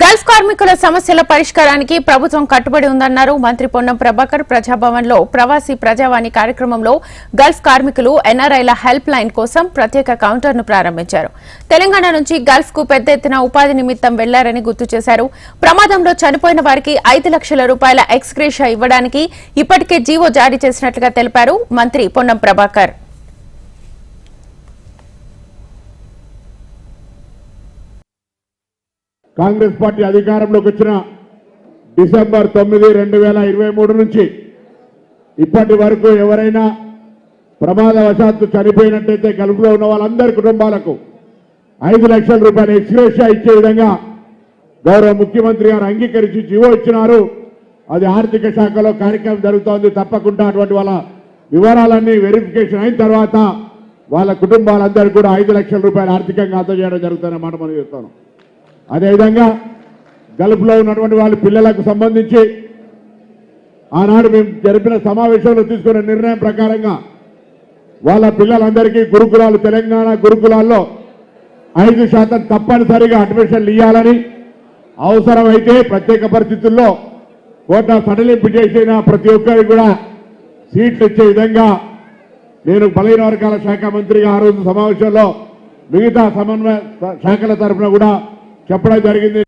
Gulf కార్మికుల సమస్యల పరిష్కారానికి ప్రభుత్వం కట్టుబడి ఉందన్నారు మంత్రి పొన్నం ప్రభాకర్ ప్రజాభవన్లో ప్రవాసీ ప్రజావాణి కార్యక్రమంలో గల్ఫ్ కార్మికులు ఎన్ఆర్ఐల హెల్ప్ లైన్ కోసం ప్రత్యేక కౌంటర్ను ప్రారంభించారు. తెలంగాణ నుంచి గల్ఫ్కు పెద్ద ఎత్తున ఉపాధి నిమిత్తం వెళ్ళారని గుర్తు చేశారు. ప్రమాదంలో చనిపోయిన వారికి ఐదు లక్షల రూపాయల ఎక్స్గ్రేషియా ఇవ్వడానికి ఇప్పటికే జీవో జారీ చేసినట్లుగా తెలిపారు మంత్రి పొన్నం ప్రభాకర్. కాంగ్రెస్ పార్టీ అధికారంలోకి వచ్చిన డిసెంబర్ తొమ్మిది రెండు వేల ఇరవై మూడు నుంచి ఇప్పటి వరకు ఎవరైనా ప్రమాదవశాత్తు చనిపోయినట్టయితే గల్ఫ్లో ఉన్న వాళ్ళందరి కుటుంబాలకు ఐదు లక్షల రూపాయలు ఎక్స్గ్రేషియా ఇచ్చే విధంగా గౌరవ ముఖ్యమంత్రి గారు అంగీకరించి జీవో ఇచ్చినారు. అది ఆర్థిక శాఖలో కార్యక్రమం జరుగుతోంది. తప్పకుండా అటువంటి వాళ్ళ వివరాలన్నీ వెరిఫికేషన్ అయిన తర్వాత వాళ్ళ కుటుంబాలందరూ కూడా ఐదు లక్షల రూపాయలు ఆర్థికంగా అందజేయడం జరుగుతుందన్నమాట మనం చెప్తాను అదేవిధంగా గల్ఫ్లో ఉన్నటువంటి వాళ్ళ పిల్లలకు సంబంధించి ఆనాడు మేము జరిపిన సమావేశంలో తీసుకున్న నిర్ణయం ప్రకారంగా వాళ్ళ పిల్లలందరికీ గురుకులాలు తెలంగాణ గురుకులాల్లో ఐదు శాతం తప్పనిసరిగా అడ్మిషన్లు ఇవ్వాలని అవసరమైతే ప్రత్యేక పరిస్థితుల్లో కోటా సడలింపు చేసిన ప్రతి ఒక్కరికి కూడా సీట్లు ఇచ్చే విధంగా నేను బలహీన వర్గాల శాఖ మంత్రిగా ఆ రోజు సమావేశంలో మిగతా సమన్వయ శాఖల తరఫున కూడా చెప్పడం జరిగింది.